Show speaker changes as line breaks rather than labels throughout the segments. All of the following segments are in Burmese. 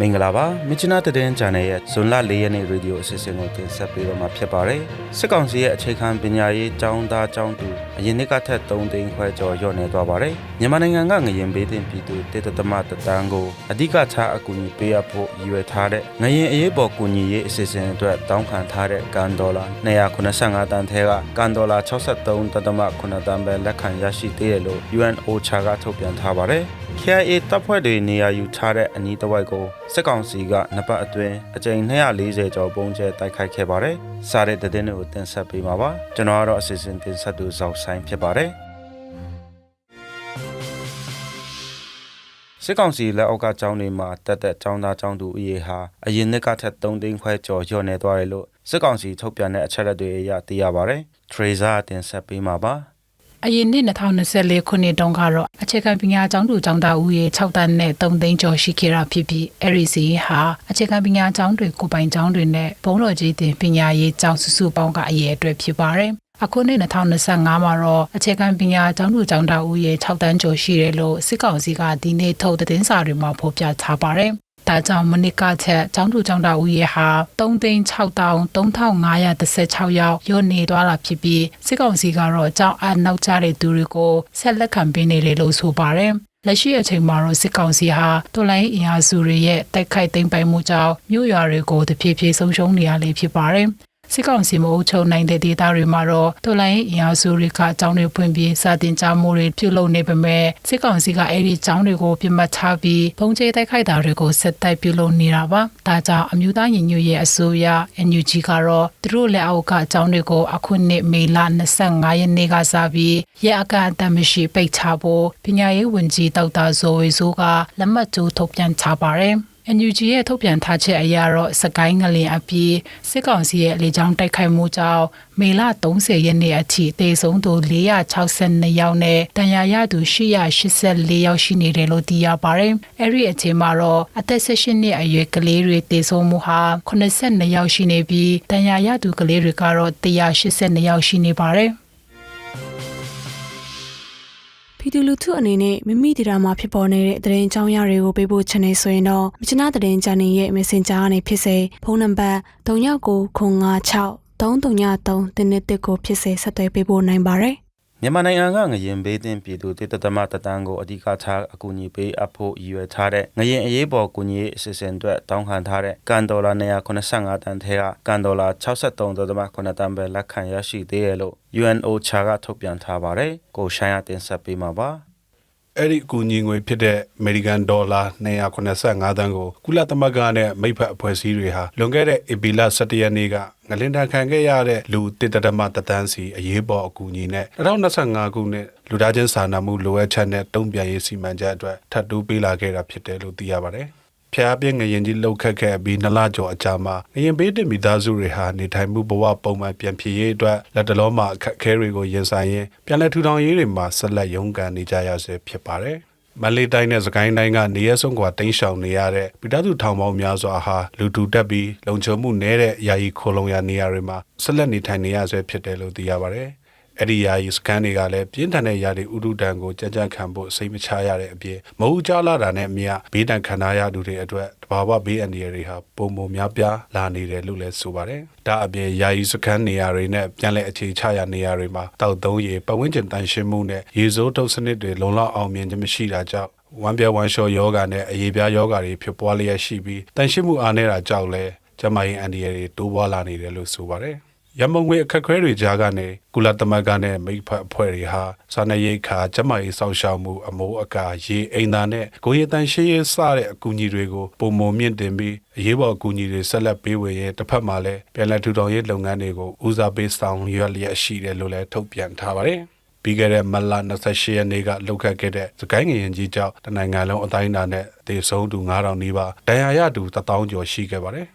မင်္ဂလာပါမြချနာတည်င်း channel ရဲ့ဇွန်လ၄ရက်နေ့ရေဒီယိုအစီအစဉ်ကိုတင်ဆက်ပေးတော့မှာဖြစ်ပါတယ်စစ်ကောင်စီရဲ့အခြေခံပညာရေးကျောင်းသားကျောင်းသူအရင်နှစ်ကထက်3သိန်းခွဲကျော်လျော့နေသွားပါတယ်မြန်မာနိုင်ငံကငရင်ဘေးတင်ပြည်သူတေတသမတတန်းကိုအဓိကထားအကူအညီပေးအပ်ဖို့ရည်ရွယ်ထားတဲ့ငရင်အရေးပေါ်ကူညီရေးအစီအစဉ်အတွက်တောင်းခံထားတဲ့ကန်ဒေါ်လာ285တန်ထဲကကန်ဒေါ်လာ63.8တန်ပဲလက်ခံရရှိသေးတယ်လို့ UNOCHA ကထုတ်ပြန်ထားပါတယ် KIA တပ်ဖွဲ့တွေနေရာယူထားတဲ့အနီးတစ်ဝိုက်ကိုစစ်ကောင်စီကနှစ်ပတ်အတွင်းအကြိမ်240ကျော်ပုံကျဲတိုက်ခိုက်ခဲ့ပါတယ်။စားတဲ့တဲ့င်းတွေကိုတင်ဆက်ပေးမှာပါ။ကျွန်တော်ကတော့အစီအစဉ်တင်ဆက်သူဇောက်ဆိုင်ဖြစ်ပါတယ်။စစ်ကောင်စီလက်အောက်ကကျောင်းတွေမှာတက်တက်ကျောင်းသားကျောင်းသူအရေးဟာအရင်နှစ်ကထက်3သိန်းခွဲကျော်လျော့နေသွားတယ်လို့စစ်ကောင်စီထုတ်ပြန်တဲ့အချက်အလက်တွေအရသိရပါတယ်။ Tracer တင်ဆက်ပေးမှာပါ။
အရင်နှစ်2024ခုနှစ်တုန်းကတော့အခြေခံပညာကျောင်းသူကျောင်းသားဦးရေ6တန်းနဲ့3သိန်းကျော်ရှိခဲ့တာဖြစ်ပြီးအဲ့ဒီစီဟာအခြေခံပညာကျောင်းတွေကိုပိုင်ကျောင်းတွေနဲ့ဘုံတော်ကြီးတင်ပညာရေးကျောင်းစုစုပေါင်းကအရေးအတွက်ဖြစ်ပါတယ်။အခုနှစ်2025မှာတော့အခြေခံပညာကျောင်းသူကျောင်းသားဦးရေ6တန်းကျော်ရှိတယ်လို့စစ်ကောင်စီကဒီနေ့ထုတ်သတင်းစာတွေမှာဖော်ပြထားပါတယ်။ ဒါကြောင့်မနစ်ကချက်ကျောင်းသူကျောင်းသားဦးရေဟာ3,633,516ယောက်ညနေသွားတာဖြစ်ပြီးစစ်ကောင်စီကတော့ကျောင်းအနောက်ကျတဲ့သူတွေကိုဆက်လက်ခံပေးနေတယ်လို့ဆိုပါတယ်လက်ရှိအချိန်မှာတော့စစ်ကောင်စီဟာတော်လိုင်းအင်အားစုတွေရဲ့တိုက်ခိုက်သိမ်းပိုက်မှုကြောင့်မြို့ရွာတွေကိုတဖြည်းဖြည်းဆုံးရှုံးနေရလေဖြစ်ပါတယ်။ စစ်ကောင်စီမအုပ်ချုပ်နိုင်တဲ့ဒေသတွေမှာတော့တော်လိုင်းအင်အားစုတွေကအကြောင်းတွေဖွင့်ပြီးစာတင်ကြားမှုတွေပြုလုပ်နေပေမဲ့စစ်ကောင်စီကအဲ့ဒီအကြောင်းတွေကိုပြစ်မှတ်ထားပြီးပုံကျဲတိုက်ခိုက်တာတွေကိုဆက်တိုက်ပြုလုပ်နေတာပါ။ဒါကြောင့်အမျိုးသားညီညွတ်ရေးအစိုးရ NUG ကတော့သူတို့လက်အောက်ကအကြောင်းတွေကိုအခုနှစ်မေလ25ရက်နေ့ကစပြီးရဲအကအတမရှိပိတ်ချဖို့ပညာရေးဝန်ကြီးဒေါက်တာဇော်ဝေဆိုးကလက်မှတ်ထိုးထုတ်ပြန်ထားပါတယ်။ NUG ရဲ့ထုတ်ပြန်ထားချက်အရတော့စကိုင်းငလင်အပြီးစစ်ကောင်စီရဲ့လေကြောင်းတိုက်ခိုက်မှုကြောင့်မေလ30ရက်နေ့အထိတေဆုံးသူ462ယောက်နဲ့တန်ရာရသူ884ယောက်ရှိနေတယ်လို့သိရပါတယ်။အဲ့ဒီအချိန်မှာတော့အသက်16နှစ်အရွယ်ကလေးတွေတေဆုံးမှုဟာ82ယောက်ရှိနေပြီးတန်ရာရသူကလေးတွေကတော့182ယောက်ရှိနေပါတယ်။
ပြည်သူလူထုအနေနဲ့မိမိဒေတာမှာဖြစ်ပေါ်နေတဲ့သတင်းကြောင်းရတွေကိုပေးပို့ချင်နေဆိုရင်တော့မြချနာသတင်းချန်နယ်ရဲ့ Messenger ကနေဖြစ်စေဖုန်းနံပါတ်3996 333တင်းတစ်ကိုဖြစ်စေဆက်သွယ်ပေးပို့နိုင်ပါတယ်
မြန်မာနိုင်ငံကငရင်ဘေးတင်ပြည်သူတေတသမတတန်းကိုအဓိကထားအကူအညီပေးအပ်ဖို့ရည်ရွယ်ထားတဲ့ငရင်အရေးပေါ်ကူညီရေးအစီအစဉ်အတွက်တောင်းခံထားတဲ့ကန်ဒေါ်လာ285တန်ထဲကကန်ဒေါ်လာ63.8တန်ပဲလက်ခံရရှိသေးတယ်လို့ UNOCHA ကထုတ်ပြန်ထားပါတယ်။ကိုရှိုင်းရတင်ဆက်ပေးမှာပါ။
အဲ့ဒီအကူအညီငွေဖြစ်တဲ့ American Dollar 285သန်းကိုကုလသမဂ္ဂနဲ့မိဖက်အဖွဲ့အစည်းတွေဟာလွန်ခဲ့တဲ့ဧပြီလ17ရက်နေ့ကငလင်တန်ခံခဲ့ရတဲ့လူတစ်တမတသန်းစီအရေးပေါ်အကူအညီနဲ့2025ခုနှစ်လူသားချင်းစာနာမှုလိုအပ်ချက်နဲ့တုံ့ပြန်ရေးစီမံချက်အတွက်ထပ်တိုးပေးလာခဲ့တာဖြစ်တယ်လို့သိရပါတယ်။ ဖျားပြင်းငရင်ကြီးလှုပ်ခတ်ခဲ့ပြီးနလကျော်အကြာမှာငရင်ပေးတင်မိသားစုတွေဟာနေထိုင်မှုဘဝပုံမှန်ပြန်ဖြစ်ရေးအတွက်လက်တလုံးမှာအခက်အခဲတွေကိုရင်ဆိုင်ရင်းပြန်လည်ထူထောင်ရေးတွေမှာဆက်လက်ရုန်းကန်နေကြရဆဲဖြစ်ပါတယ်။မလေးတိုင်းနဲ့စကိုင်းတိုင်းကနေရဆုံးကွာတင်းရှောင်နေရတဲ့ပြည်သူထောင်ပေါင်းများစွာဟာလူတူတက်ပြီးလုံခြုံမှုနည်းတဲ့ယာယီခိုလုံရနေရာတွေမှာဆက်လက်နေထိုင်နေရဆဲဖြစ်တယ်လို့သိရပါတယ်။ အဲ့ဒီယာယီစကန်တွေကလည်းပြင်းထန်တဲ့ယာတွေဥဒုဒံကိုကြကြခံဖို့စိတ်မချရတဲ့အပြင်မဟုတ်ကြလာတာနဲ့အမြဘေးတန်ခံရသူတွေအတွက်တဘာဝဘေးအန္တရာယ်တွေဟာပုံပုံများပြားလာနေတယ်လို့လည်းဆိုပါတယ်။ဒါအပြင်ယာယီစကန်နေရာတွေနဲ့ပြန်လည်အခြေချရနေရာတွေမှာတောက်သုံးရေပတ်ဝန်းကျင်တန်ရှင်းမှုနဲ့ရေစိုးထုတ်စနစ်တွေလုံလောက်အောင်မြင်ခြင်းမရှိတာကြောင့်ဝမ်းပြဝမ်းလျှောယောဂနဲ့အရေးပြားယောဂတွေဖြစ်ပွားလျက်ရှိပြီးတန်ရှင်းမှုအားနည်းတာကြောင့်လည်းကျမရင်အန္တရာယ်တွေတိုးပွားလာနေတယ်လို့ဆိုပါတယ်။ ရမုံငွေအခက်အခဲတွေကြားကနေကုလသမဂ္ဂနဲ့မိဖက်အဖွဲ့တွေဟာစာနယ်ရိတ်ခါကျမရေးစောင့်ရှောက်မှုအမိုးအကာရေအိမ်သာနဲ့ကိုရတန်ရှေးရေးစတဲ့အကူအညီတွေကိုပုံမမြင့်တင်ပြီးအရေးပေါ်အကူအညီတွေဆက်လက်ပေးဝေရဲတစ်ဖက်မှာလည်းပြည်내ထူထောင်ရေးလုပ်ငန်းတွေကိုဦးစားပေးဆောင်ရွက်လျက်ရှိတယ်လို့လည်းထုတ်ပြန်ထားပါတယ်ပြီးခဲ့တဲ့မလ28ရက်နေ့ကလှုပ်ခတ်ခဲ့တဲ့စကိုင်းငရင်ကြီးကြောင့်တနိုင်ငံလုံးအတိုင်းအတာနဲ့ဒေဆုံးသူ9000နီးပါးဒဏ်ရာရသူ1000ကျော်ရှိခဲ့ပါတယ်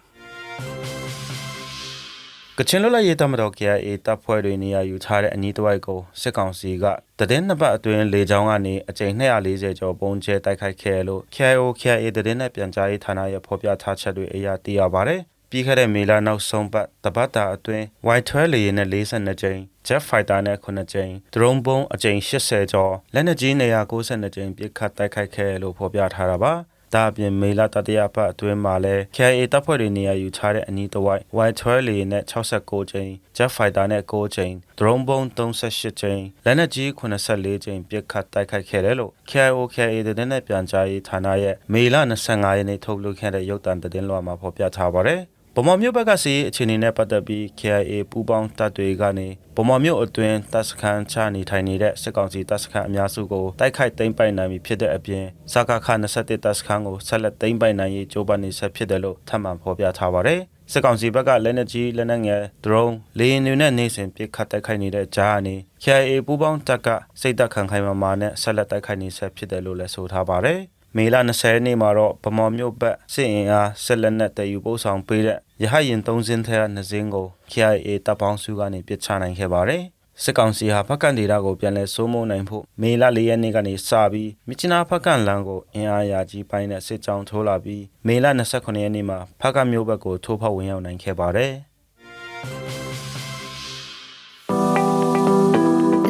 ကချင်လွတ်လပ်ရေးတပ်မတော် KIA တပ်ဖွဲ့တွေနေရာယူထားတဲ့အနီးတစ်ဝိုက်ကိုစစ်ကောင်စီကတည်င်းနှစ်ပတ်အတွင်းလေကြောင်းကနေအကြိမ်240ကျော်ပုံကျဲတိုက်ခိုက်ခဲ့လို့ KIO KIA တည်င်းနဲ့ပြန်ကြားရေးဌာနရဲ့ဖော်ပြထားချက်တွေအရသိရပါတယ်။ပြီးခဲ့တဲ့မေလနောက်ဆုံးပတ်တပတ်တာအတွင်း Y12 လေယာဉ်နဲ့42ကြိမ် Jet Fighter နဲ့9ကြိမ် Drone ပုံးအကြိမ်80ကျော်လက်နက်ကြီး192ကြိမ်ပစ်ခတ်တိုက်ခိုက်ခဲ့လို့ဖော်ပြထားတာပါ။ ဒါအပြင်မေလတတိယပတ်အတွင်းမှာလည်း KIA တပ်ဖွဲ့တွေနေရာယူထားတဲ့အနီးတစ်ဝိုက် Y12 လေယာဉ်နဲ့69ကြိမ် Jet Fighter နဲ့9ကြိမ် Drone ဘုံ38ကြိမ် လက်နက်ကြီး84ကြိမ် ပစ်ခတ်တိုက်ခိုက်ခဲ့တယ်လို့ KIO KIA တဲ့နဲ့ပြန်ကြားရေးဌာနရဲ့ မေလ25ရက်နေ့ ထုတ်လွှင့်ခဲ့တဲ့ ရုပ်သံသတင်းလွှာမှာ ဖော်ပြထားပါတယ်။ ဗမာမြို့ဘက်ကစီးအခြေအနေနဲ့ပတ်သက်ပြီး KIA ပူးပေါင်းတပ်တွေကနေဗမာမြို့အတွင်းတပ်စခန်းချနေထိုင်နေတဲ့စစ်ကောင်စီတပ်စခန်းအများစုကိုတိုက်ခိုက်သိမ်းပိုက်နိုင်ပြီဖြစ်တဲ့အပြင်စကားခ21တပ်စခန်းကိုဆက်လက်သိမ်းပိုက်နိုင်ရေးကြိုးပမ်းနေဆက်ဖြစ်တယ်လို့ထပ်မံဖော်ပြထားပါတယ်။စစ်ကောင်စီဘက်ကလက်နက်ကြီးလက်နက်ငယ် drone လေယာဉ်တွေနဲ့နေစဉ်ပစ်ခတ်တိုက်ခိုက်နေတဲ့ကြားအနေ KIA ပူးပေါင်းတပ်ကစိတ်သက်ခံခိုင်မာမာနဲ့ဆက်လက်တိုက်ခိုက်နေဆက်ဖြစ်တယ်လို့လည်းဆိုထားပါတယ်။ မေလ20ရက်နေ့မှာတော့ဗမော်မြို့ဘက်စစ်အင်အားဆက်လက်နဲ့တည်ယူပို့ဆောင်ပေးတဲ့ရဟရင်3စင်းထဲက2စင်းကို KIA တပ်ပေါင်းစုကနေပစ်ချနိုင်ခဲ့ပါတယ်။စစ်ကောင်စီဟာဖက်ကန်ဒေတာကိုပြန်လည်စိုးမိုးနိုင်ဖို့မေလ၄ရက်နေ့ကနေစပြီးမြစ်ချနာဖက်ကန်လမ်းကိုအင်အားရာကြီးပိုင်းနဲ့စစ်ကြောင်းထိုးလာပြီးမေလ29ရက်နေ့မှာဖက်ကန်မြို့ဘက်ကိုထိုးဖောက်ဝင်ရောက်နိုင်ခဲ့ပါတယ်။